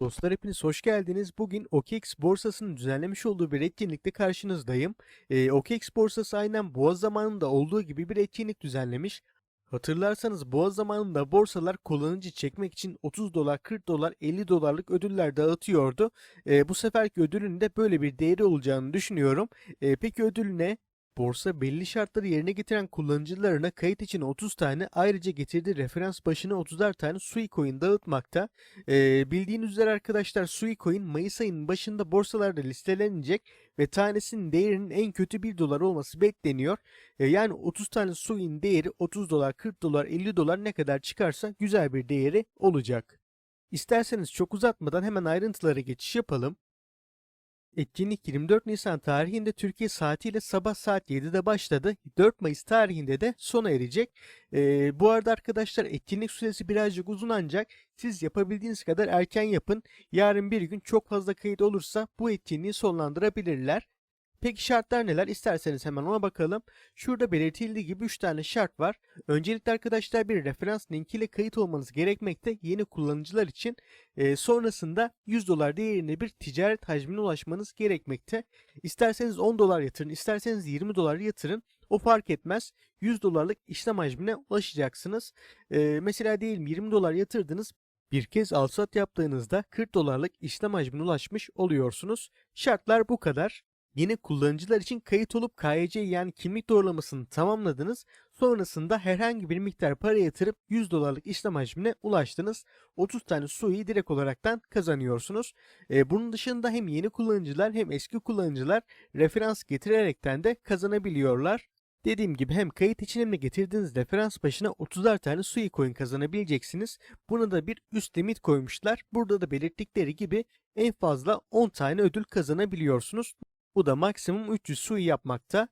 Dostlar hepiniz hoş geldiniz. Bugün OKX borsasının düzenlemiş olduğu bir etkinlikte karşınızdayım. Ee, OKX borsası aynen boğaz zamanında olduğu gibi bir etkinlik düzenlemiş. Hatırlarsanız boğaz zamanında borsalar kullanıcı çekmek için 30 dolar, 40 dolar, 50 dolarlık ödüller dağıtıyordu. Ee, bu seferki ödülün de böyle bir değeri olacağını düşünüyorum. Ee, peki ödül ne? Borsa belli şartları yerine getiren kullanıcılarına kayıt için 30 tane ayrıca getirdiği referans başına 30'ar tane Sui coin dağıtmakta. Ee, bildiğiniz üzere arkadaşlar Sui coin Mayıs ayının başında borsalarda listelenecek ve tanesinin değerinin en kötü 1 dolar olması bekleniyor. Ee, yani 30 tane Sui'nin değeri 30 dolar, 40 dolar, 50 dolar ne kadar çıkarsa güzel bir değeri olacak. İsterseniz çok uzatmadan hemen ayrıntılara geçiş yapalım. Etkinlik 24 Nisan tarihinde Türkiye saatiyle sabah saat 7'de başladı. 4 Mayıs tarihinde de sona erecek. Ee, bu arada arkadaşlar etkinlik süresi birazcık uzun ancak siz yapabildiğiniz kadar erken yapın. Yarın bir gün çok fazla kayıt olursa bu etkinliği sonlandırabilirler. Peki şartlar neler? İsterseniz hemen ona bakalım. Şurada belirtildiği gibi 3 tane şart var. Öncelikle arkadaşlar bir referans linkiyle kayıt olmanız gerekmekte yeni kullanıcılar için. Ee, sonrasında 100 dolar değerinde bir ticaret hacmine ulaşmanız gerekmekte. İsterseniz 10 dolar yatırın, isterseniz 20 dolar yatırın. O fark etmez. 100 dolarlık işlem hacmine ulaşacaksınız. Ee, mesela diyelim 20 dolar yatırdınız. Bir kez alsat yaptığınızda 40 dolarlık işlem hacmine ulaşmış oluyorsunuz. Şartlar bu kadar. Yine kullanıcılar için kayıt olup KYC yani kimlik doğrulamasını tamamladınız. Sonrasında herhangi bir miktar para yatırıp 100 dolarlık işlem hacmine ulaştınız. 30 tane SUI direkt olaraktan kazanıyorsunuz. Ee, bunun dışında hem yeni kullanıcılar hem eski kullanıcılar referans getirerekten de kazanabiliyorlar. Dediğim gibi hem kayıt için hem de getirdiğiniz referans başına 30'ar tane Sui coin kazanabileceksiniz. Buna da bir üst limit koymuşlar. Burada da belirttikleri gibi en fazla 10 tane ödül kazanabiliyorsunuz. Bu da maksimum 300 sui yapmakta.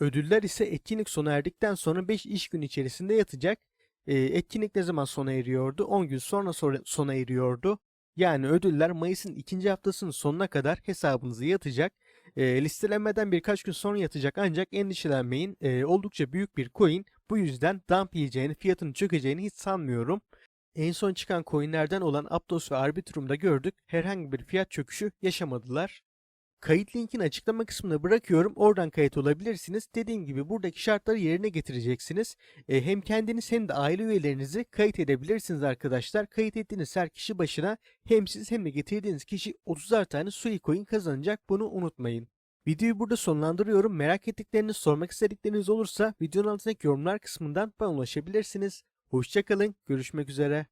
Ödüller ise etkinlik sona erdikten sonra 5 iş gün içerisinde yatacak. Ee, etkinlik ne zaman sona eriyordu? 10 gün sonra sona eriyordu. Yani ödüller Mayıs'ın ikinci haftasının sonuna kadar hesabınıza yatacak. Ee, listelenmeden birkaç gün sonra yatacak ancak endişelenmeyin. Ee, oldukça büyük bir coin. Bu yüzden dump yiyeceğini, fiyatının çökeceğini hiç sanmıyorum. En son çıkan coinlerden olan Aptos ve Arbitrum'da gördük. Herhangi bir fiyat çöküşü yaşamadılar. Kayıt linkini açıklama kısmına bırakıyorum. Oradan kayıt olabilirsiniz. Dediğim gibi buradaki şartları yerine getireceksiniz. E, hem kendiniz hem de aile üyelerinizi kayıt edebilirsiniz arkadaşlar. Kayıt ettiğiniz her kişi başına hem siz hem de getirdiğiniz kişi 30'ar tane Sui coin kazanacak. Bunu unutmayın. Videoyu burada sonlandırıyorum. Merak ettikleriniz, sormak istedikleriniz olursa videonun altındaki yorumlar kısmından bana ulaşabilirsiniz. Hoşçakalın. Görüşmek üzere.